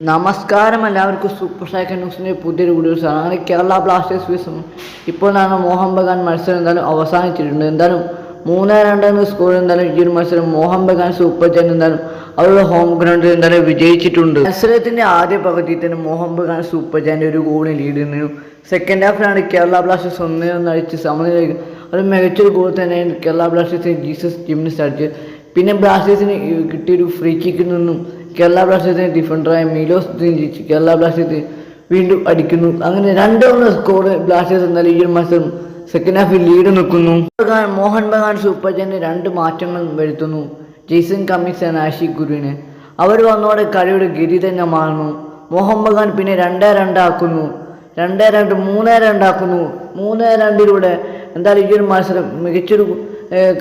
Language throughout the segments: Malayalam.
നമസ്കാരം എല്ലാവർക്കും സൂപ്പർ സൈക്കൽ ന്യൂസിന്റെ പുതിയൊരു വീഡിയോസ് ആണ് അങ്ങനെ കേരള ബ്ലാസ്റ്റേഴ്സ് വിസും. ഇപ്പോൾ നാളെ മോഹൻ ബഗാൻ മത്സരം എന്തായാലും അവസാനിച്ചിട്ടുണ്ട്. എന്തായാലും മൂന്ന് രണ്ട് എന്ന സ്കോർ എന്തായാലും ഈ ഒരു മത്സരം മോഹൻ ബഗാൻ സൂപ്പർ ജയൻ എന്തായാലും അവരുടെ ഹോം ഗ്രൗണ്ടിൽ എന്തായാലും വിജയിച്ചിട്ടുണ്ട്. മത്സരത്തിന്റെ ആദ്യ പകുതിയിൽ തന്നെ മോഹൻ ബഗാൻ സൂപ്പർ ജയന്റെ ഒരു ഗോളിന് ലീഡ് നിന്നു സെക്കൻഡ് ഹാഫിലാണ് കേരള ബ്ലാസ്റ്റേഴ്സ് ഒന്നേ ഒന്ന് അടിച്ച് സമനിലേക്ക് അത് മികച്ചൊരു ഗോൾ തന്നെയാണ് കേരള ബ്ലാസ്റ്റേഴ്സിന് ജീസസ് ജിംനിസ് അടിച്ചത് പിന്നെ ബ്ലാസ്റ്റേഴ്സിന് കിട്ടിയൊരു ഫ്രീ കിക്കിൽ നിന്നും കേരള ബ്ലാസ്റ്റേഴ്സിന് ഡിഫൻഡറായ മിലോസ് ദിഞ്ചിച്ച് കേരള ബ്ലാസ്റ്റേഴ്സ് വീണ്ടും അടിക്കുന്നു. അങ്ങനെ രണ്ടോന്ന് സ്കോർ ബ്ലാസ്റ്റേഴ്സ് എന്നാൽ ഈ ഒരു മത്സരം സെക്കൻഡ് ഹാഫിൽ ലീഡ് നിൽക്കുന്നു. മോഹൻ ബഗാൻ സൂപ്പർ ജയന് രണ്ട് മാറ്റങ്ങൾ വരുത്തുന്നു. ജെയ്സൺ കമ്മിസ് ആൻഡ് ആഷി ഗുരുവിനെ. അവർ വന്നോടെ കളിയുടെ ഗതി തന്നെ മാറുന്നു. മോഹൻ ബഗാൻ പിന്നെ രണ്ടേ രണ്ടാക്കുന്നു രണ്ടേ രണ്ട് മൂന്നേ രണ്ടാക്കുന്നു മൂന്നേ രണ്ടിലൂടെ എന്തായാലും ഈ ഒരു മത്സരം മികച്ചൊരു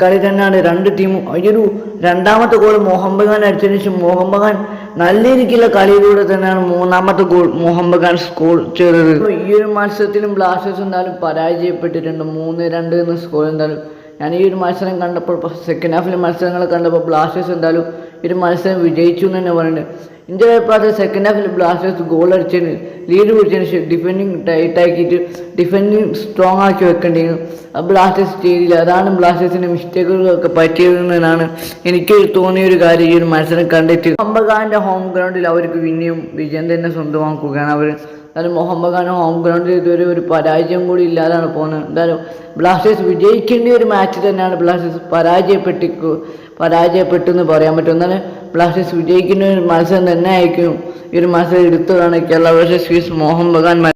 കളി തന്നെയാണ്. രണ്ട് ടീമും ഈ ഒരു രണ്ടാമത്തെ ഗോൾ മോഹൻ ബഗാൻ അടിച്ചതിന് ശേഷം മോഹൻ ബഗാൻ നല്ല രീതിക്കുള്ള കളിയിലൂടെ തന്നെയാണ് മൂന്നാമത്തെ ഗോൾ മോഹൻ ബഗാൻ സ്കോർ ചെയ്തത്. ഈ ഒരു മത്സരത്തിലും ബ്ലാസ്റ്റേഴ്സ് എന്തായാലും പരാജയപ്പെട്ടിട്ടുണ്ട്. മൂന്ന് രണ്ട് എന്ന സ്കോർ എന്തായാലും. ഞാൻ ഈ ഒരു മത്സരം കണ്ടപ്പോൾ സെക്കൻഡ് ഹാഫിലെ മത്സരങ്ങൾ കണ്ടപ്പോൾ ബ്ലാസ്റ്റേഴ്സ് എന്തായാലും ഒരു മത്സരം വിജയിച്ചു എന്ന് തന്നെ പറയുന്നുണ്ട്. ഇന്ത്യ അഭിപ്രായത്തിൽ സെക്കൻഡ് ഹാഫിൽ ബ്ലാസ്റ്റേഴ്സ് ഗോൾ അടിച്ചതിന് ലീഡ് പിടിച്ചതിന് ശേഷം ഡിഫെൻഡിങ് ടൈറ്റാക്കിയിട്ട് ഡിഫെൻഡിങ് സ്ട്രോങ് ആക്കി വെക്കേണ്ടിയിരുന്നു. ബ്ലാസ്റ്റേഴ്സ് ചെയ്തില്ല. അതാണ് ബ്ലാസ്റ്റേഴ്സിന്റെ മിസ്റ്റേക്കുകളൊക്കെ പറ്റിയതെന്നാണ് എനിക്ക് തോന്നിയ ഒരു കാര്യം ഈ ഒരു മത്സരം കണ്ടിട്ട് ഖാന്റെ ഹോം ഗ്രൗണ്ടിൽ അവർക്ക് പിന്നെയും വിജയം തന്നെ സ്വന്തമാക്കുകയാണ് അവർ. എന്തായാലും മുഹമ്മദ് ഖാൻ ഹോം ഗ്രൗണ്ടിൽ ഇതുവരെ ഒരു പരാജയം കൂടി ഇല്ലാതാണ് പോകുന്നത്. എന്തായാലും ബ്ലാസ്റ്റേഴ്സ് വിജയിക്കേണ്ട ഒരു മാച്ച് തന്നെയാണ് ബ്ലാസ്റ്റേഴ്സ് പരാജയപ്പെട്ടിക്കു പരാജയപ്പെട്ടു എന്ന് പറയാൻ പറ്റും. എന്നാലും ബ്ലാസ്റ്റേഴ്സ് വിജയിക്കുന്ന ഒരു മത്സരം തന്നെ ആയിരിക്കും ഈ ഒരു മത്സരം എടുത്തതാണ് കേരള വേഴ്സസ് സ്വീസ് മോഹൻ ബഗാൻ